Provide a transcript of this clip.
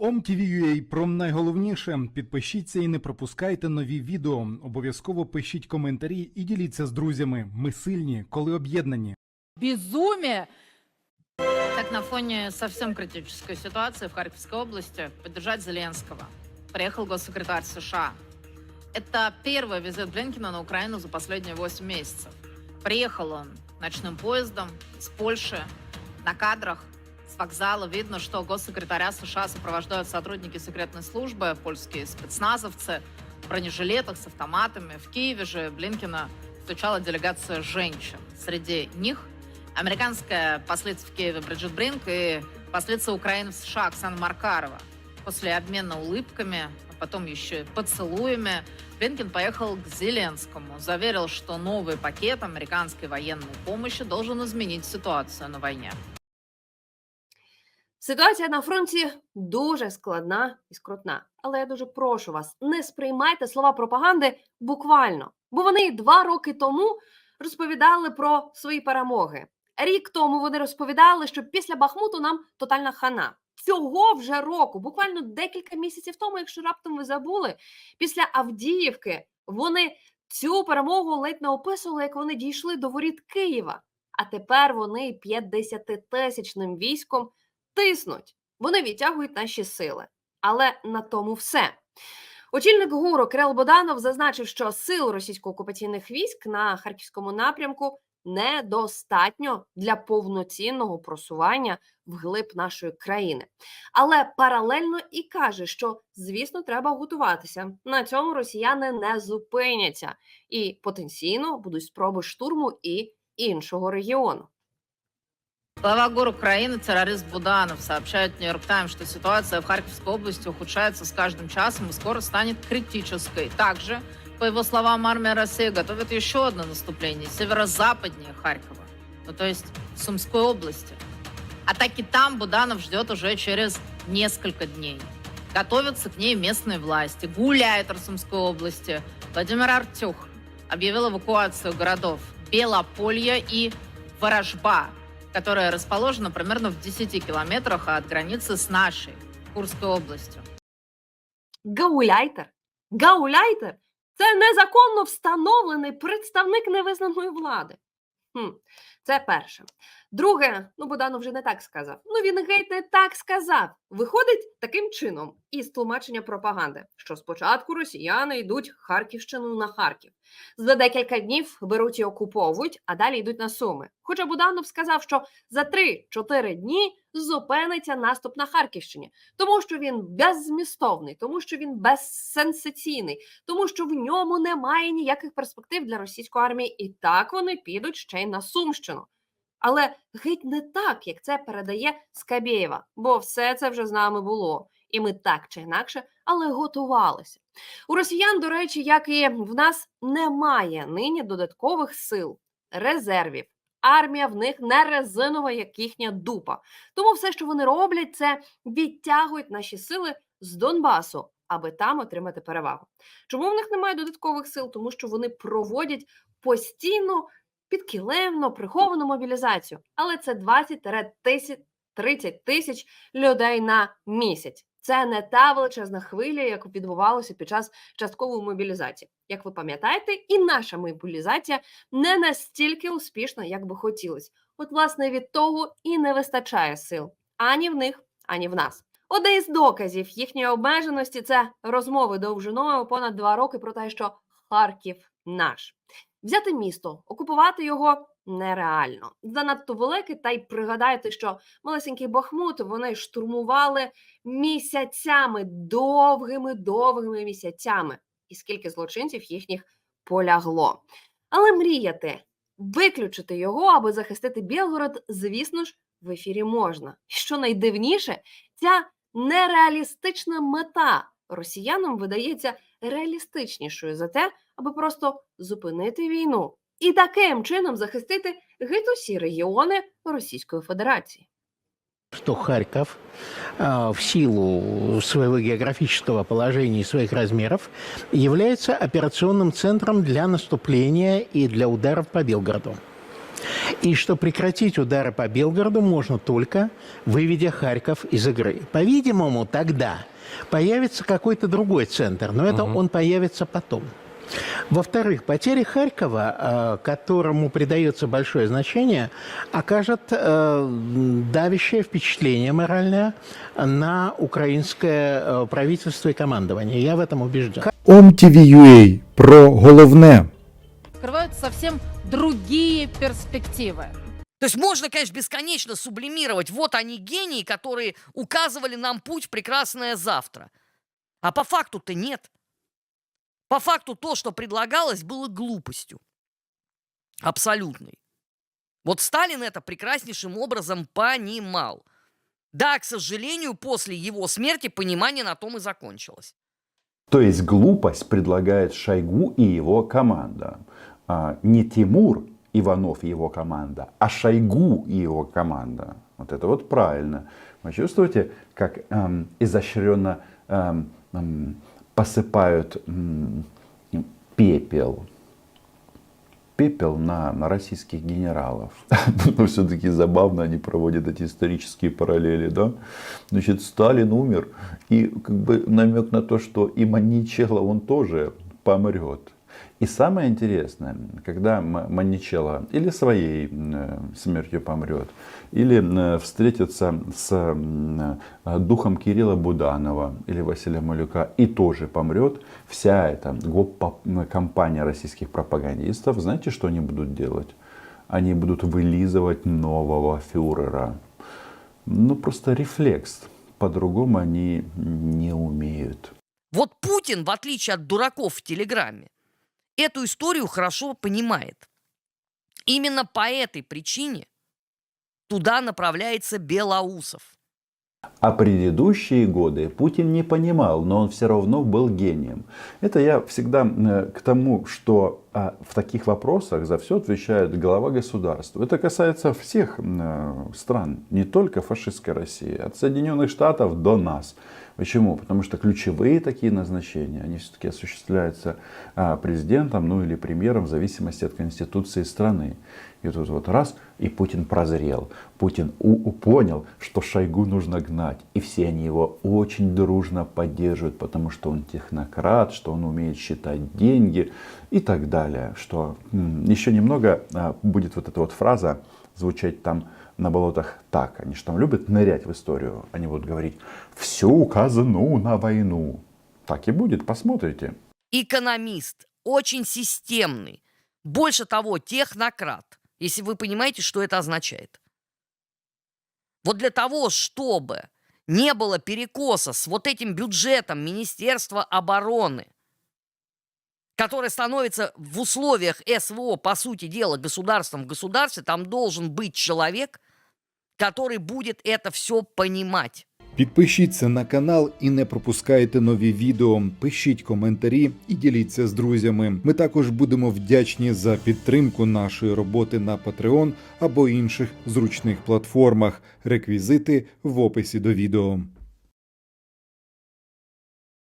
OMTV.ua про найголовніше. Підпишіться і не пропускайте нові відео. Обов'язково пишіть коментарі і діліться з друзями. Ми сильні, коли об'єднані. Безумие! Так на фоне совсем критической ситуации в Харьковской области поддержать Зеленского приехал госсекретарь США. Это первый визит Блинкина на Украину за последние 8 месяцев. Приехал он ночным поездом с Польши. На кадрах с вокзала видно, что госсекретаря США сопровождают сотрудники секретной службы, польские спецназовцы, в бронежилетах с автоматами. В Киеве же Блинкина встречала делегация женщин. Среди них американская послица в Киеве Бриджит Бринк и послица Украины в США Оксана Маркарова. После обмена улыбками, а потом еще и поцелуями, Блинкин поехал к Зеленскому. Заверил, что новый пакет американской военной помощи должен изменить ситуацию на войне. Ситуація на фронті дуже складна і скрутна. Але я дуже прошу вас, не сприймайте слова пропаганди буквально, бо вони два роки тому розповідали про свої перемоги. Рік тому вони розповідали, що після Бахмуту нам тотальна хана. Цього вже року, буквально декілька місяців тому, якщо раптом ви забули, після Авдіївки вони цю перемогу ледь не описували, як вони дійшли до воріт Києва. А тепер вони 50-тисячним військом тиснуть. Вони відтягують наші сили. Але на тому все. Очільник ГУРу Кирил Боданов зазначив, що сил російсько-окупаційних військ на харківському напрямку недостатньо для повноцінного просування вглиб нашої країни. Але паралельно і каже, що звісно треба готуватися. На цьому росіяни не зупиняться і потенційно будуть спроби штурму і іншого регіону. Глава ГОР Украины, террорист Буданов, сообщает Нью-Йорк Таймс, что ситуация в Харьковской области ухудшается с каждым часом и скоро станет критической. Также, по его словам, армия России готовит еще одно наступление северо-западнее Харькова, ну то есть Сумской области. Атаки там Буданов ждет уже через несколько дней. Готовятся к ней местные власти. Гуляйтер Сумской области Владимир Артюх объявил эвакуацию городов Белополье и Ворожба, которая расположена примерно в 10 километрах от границы с нашей Курской областью. Гауляйтер. Гауляйтер це незаконно встановлений представник невизнаної влади. Хм, це перше. Друге, ну Боданов вже не так сказав. Ну він геть не так сказав. Виходить таким чином із тлумачення пропаганди, що спочатку росіяни йдуть Харківщину на Харків. За декілька днів беруть і окуповують, а далі йдуть на Суми. Хоча Буданов сказав, що за 3-4 дні зупиниться наступ на Харківщині, тому що він беззмістовний, тому що він безсенсаційний, тому що в ньому немає ніяких перспектив для російської армії, і так вони підуть ще й на Сумщину. Але геть не так, як це передає Скабєєва, бо все це вже з нами було, і ми так чи інакше, але готувалися. У росіян, до речі, як і в нас, немає нині додаткових сил, резервів. Армія в них не резинова, як їхня дупа. Тому все, що вони роблять, це відтягують наші сили з Донбасу, аби там отримати перевагу. Чому в них немає додаткових сил? Тому що вони проводять постійно підкілемно приховану мобілізацію, але це 20-30 тисяч людей на місяць. Це не та величезна хвиля, як відбувалося під час часткової мобілізації. Як ви пам'ятаєте, і наша мобілізація не настільки успішна, як би хотілося. От, власне, від того і не вистачає сил ані в них, ані в нас. Один із доказів їхньої обмеженості це розмови довжиною понад два роки про те, що Харків наш. Взяти місто, окупувати його нереально. Занадто велике, та й пригадайте, що малесенький Бахмут вони штурмували місяцями, довгими, довгими місяцями. І скільки злочинців їхніх полягло. Але мріяти, виключити його, аби захистити Білгород, звісно ж, в ефірі можна. І що найдивніше, ця нереалістична мета росіянам видається реалістичнішою за те, аби просто зупинити війну і таким чином захистити геть усі регіони Російської Федерації. что Харьков в силу своего географического положения и своих размеров является операционным центром для наступления и для ударов по Белгороду. И что прекратить удары по Белгороду можно только выведя Харьков из игры. По-видимому, тогда появится какой-то другой центр, но это он появится потом. Во-вторых, потеря Харькова, э, которому придается большое значение, окажет э, давящее впечатление моральное на украинское э, правительство и командование. Я в этом убежден. OMTV.ua про головне. Открываются совсем другие перспективы. То есть можно, конечно, бесконечно сублимировать. Вот они гении, которые указывали нам путь в прекрасное завтра. А по факту-то нет. По факту то, что предлагалось, было глупостью. Абсолютной. Вот Сталин это прекраснейшим образом понимал. Да, к сожалению, после его смерти понимание на том и закончилось. То есть глупость предлагает Шойгу и его команда. А, не Тимур Иванов и его команда, а Шойгу и его команда. Вот это вот правильно. Вы чувствуете, как эм, изощренно эм, эм, посыпают м, пепел пепел на, на российских генералов. Но все-таки забавно они проводят эти исторические параллели, да? Значит, Сталин умер, и как бы намек на то, что и Маничелло, он тоже помрет. И самое интересное, когда Маничелло или своей смертью помрет, или встретится с э, духом Кирилла Буданова или Василия Малюка и тоже помрет, вся эта компания российских пропагандистов, знаете, что они будут делать? Они будут вылизывать нового фюрера. Ну, просто рефлекс. По-другому они не умеют. Вот Путин, в отличие от дураков в Телеграме, эту историю хорошо понимает. Именно по этой причине туда направляется Белоусов. А предыдущие годы Путин не понимал, но он все равно был гением. Это я всегда э, к тому, что а, в таких вопросах за все отвечает глава государства. Это касается всех э, стран, не только фашистской России, от Соединенных Штатов до нас. Почему? Потому что ключевые такие назначения, они все-таки осуществляются а, президентом, ну или премьером, в зависимости от конституции страны. И тут вот раз, и Путин прозрел. Путин у- понял, что Шойгу нужно гнать. И все они его очень дружно поддерживают, потому что он технократ, что он умеет считать деньги и так далее. Что м, еще немного а, будет вот эта вот фраза звучать там на болотах так. Они же там любят нырять в историю. Они будут говорить, все указано на войну. Так и будет, посмотрите. Экономист, очень системный. Больше того, технократ, если вы понимаете, что это означает. Вот для того, чтобы не было перекоса с вот этим бюджетом Министерства обороны, которое становится в условиях СВО, по сути дела, государством в государстве, там должен быть человек, который будет это все понимать. Підпишіться на канал і не пропускайте нові відео. Пишіть коментарі і діліться з друзями. Ми також будемо вдячні за підтримку нашої роботи на Patreon або інших зручних платформах. Реквізити в описі до відео.